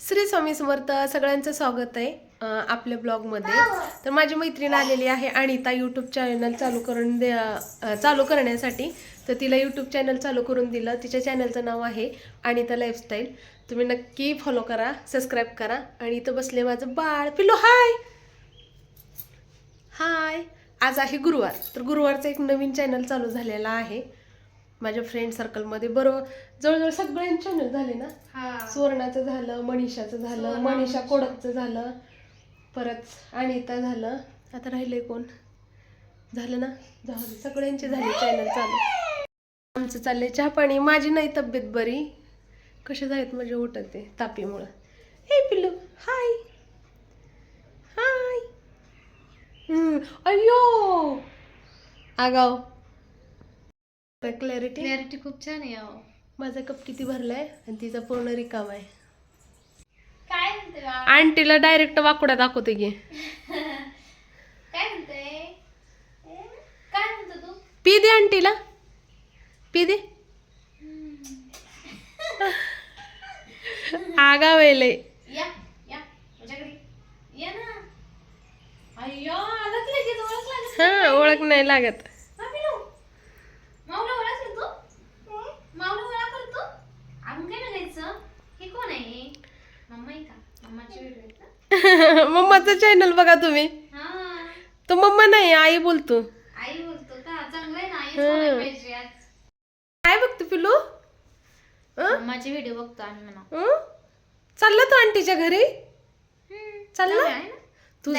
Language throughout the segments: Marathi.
श्री स्वामी समर्थ सगळ्यांचं स्वागत आहे आपल्या ब्लॉगमध्ये. तर माझी मैत्रीण आलेली आहे अनिता यूट्यूब चॅनल चालू करून दे चालू करण्यासाठी. तर तिला यूट्यूब चॅनल चालू करून दिलं. तिच्या चॅनलचं नाव आहे अनिता लाईफस्टाईल तुम्ही नक्की फॉलो करा सबस्क्राईब करा. आणि इथं बसले माझं बाळ. पिलो हाय हाय आज आहे गुरुवार. तर गुरुवारचं एक नवीन चॅनल चालू झालेला आहे. माझ्या फ्रेंड सर्कलमध्ये बरोबर? जवळजवळ सगळ्यांचे चॅनल झाले ना? सुवर्णाचं झालं मनीषाचं झालं मनीषा कोडकचं झालं परत अनिता झालं. आता राहिलंय कोण? झालं ना? झालं सगळ्यांचे झाले चॅनल चालू. आमचं चाललंय चहा पाणी. माझी नाही तब्येत बरी. कसे झालेत माझे उठत ते? तापीमुळं. हे पिल्लू. हाय हाय हम्म, अय्यो! आगाव क्लॅरिटी क्लॅरिटी खूप छान आहे अहो. माझा कप किती भरलाय? आणि तिचा पूर्ण रिकाम आहे. काय म्हणते बा? आंटीला डायरेक्ट वाकुडा दाखवते की. काय म्हणते? काय म्हणतो तू? पी दे आंटीला पी दे. आगा वेले. या या माझ्याकडे. या ना. अय्यो आलाच लगेच ओळख लागत हा ओळख नाही लागत हा, पिलू. माऊला ओळखलं तू माऊला ओळखलं तू आपण काय बघायचं हे कोण आहे मम्मा आहे का मम्माची चॅनल बघा तुम्ही. हा. तो मम्मा नाही आई बोलतो. काय बघतो पिलू? मम्माचे व्हिडिओ बघतो? चालला तू आंटीच्या घरी? चालला?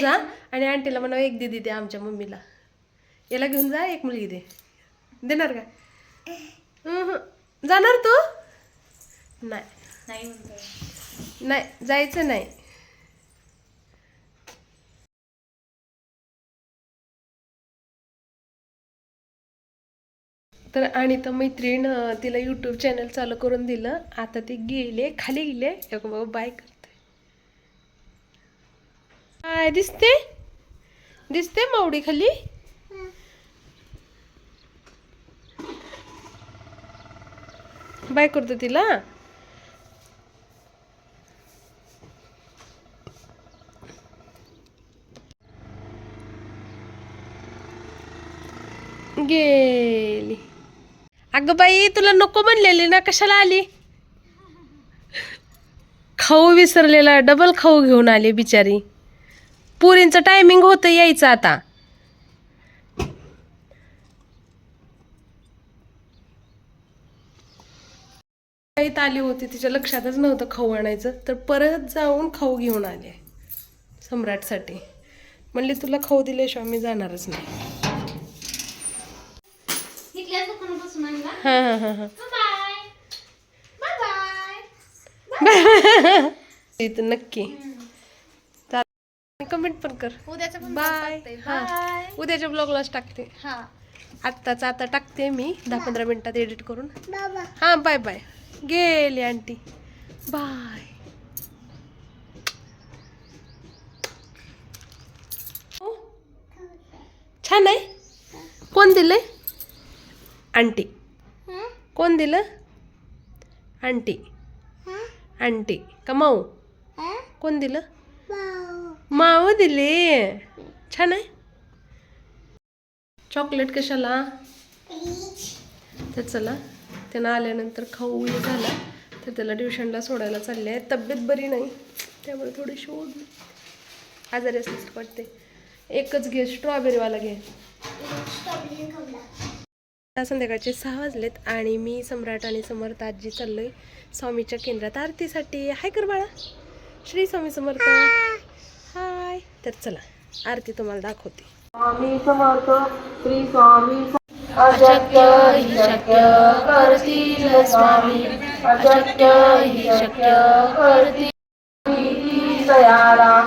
जा आणि आंटीला म्हणा एक दिदी दे आमच्या मम्मीला. याला घेऊन जा एक मुलगी दे. देणार का. जाणार तू? नाही. नाही जायचं नाही. तर आणि तर मैत्रीण तिला यूट्यूब चॅनल चालू करून दिलं. आता ते गेले खाली गेले. बाबा बाय करते. काय दिसते? दिसते मावडी खाली? बाय करतो तिला. गेली. अगं बाई तुला नको म्हणलेली ना कशाला आली? खाऊ विसरलेला डबल खाऊ घेऊन आली बिचारी. पुरींचं टायमिंग होतं यायचं आता. काहीत आली होती तिच्या लक्षातच नव्हतं खाऊ आणायचं. तर परत जाऊन खाऊ घेऊन आले सम्राटसाठी. म्हणले तुला खाऊ दिल्याशिवाय मी जाणारच नाही. इथल्याच दुकानापासून आणला हां हां हां हां बाय बाय बाय इथं नक्की. कमेंट पण कर. उद्याचं पण बाय बाय हा. उद्याच्या ब्लॉगलाच टाकते. हा. आत्ताच आता टाकते मी. दहा पंधरा मिनिटात एडिट करून. हा बाय बाय गेली आंटी. बाय हो? छान आहे? कोण दिलंय? आंटी. कोण दिलं? आंटी. आंटी. का माऊ? कोण दिलं? माऊ. दिली. छान आहे. चॉकलेट कशाला? तर चला त्यानं आल्यानंतर खाऊ झाला. तर त्याला ट्युशनला सोडायला चालले आहे तब्येत बरी नाही. त्यामुळे थोडीशी ओढली आजारी असल्यासारखं वाटते एकच घे स्ट्रॉबेरीवाला घे. संध्याकाळचे सहा वाजलेत आणि मी सम्राट आणि समर्थ आजी चाललोय स्वामीच्या केंद्रात. आरतीसाठी. हाय कर बाळा श्री स्वामी समर्थ. हाय. तर चला आरती तुम्हाला दाखवते. स्वामी समर्थ श्री स्वामी अशक्य शक्य करतील स्वामी. अशक्य शक्य करतील. दयाला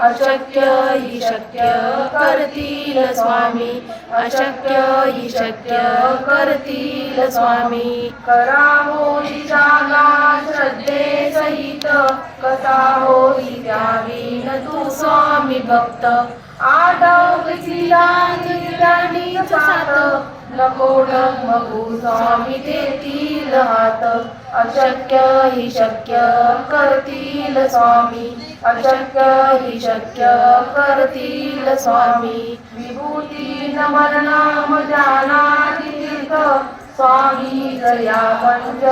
अशक्य ही शक्य करतील स्वामी. अशक्य ही शक्य करतील स्वामी. करा होई जागा श्रद्धे सहित. कथा होई द्यावी न तू स्वामी भक्त. आडवतीला त्यांनी साथ नको मगू स्वामी देतील हात. अशक्य ही शक्य करतील स्वामी. अशक्य हि शक्य करतील स्वामी. विभूती नमन नाम जाना तीर्थ. स्वामी जया पंच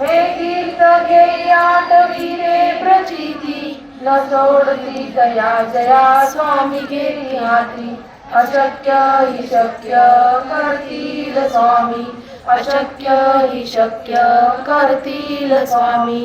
हे तीर्थ घेयात वीरे प्रचिती. न सोडती दया जया स्वामी घेती हाती अशक्य हि शक्य करतील स्वामी. अशक्य हि शक्य करतील स्वामी.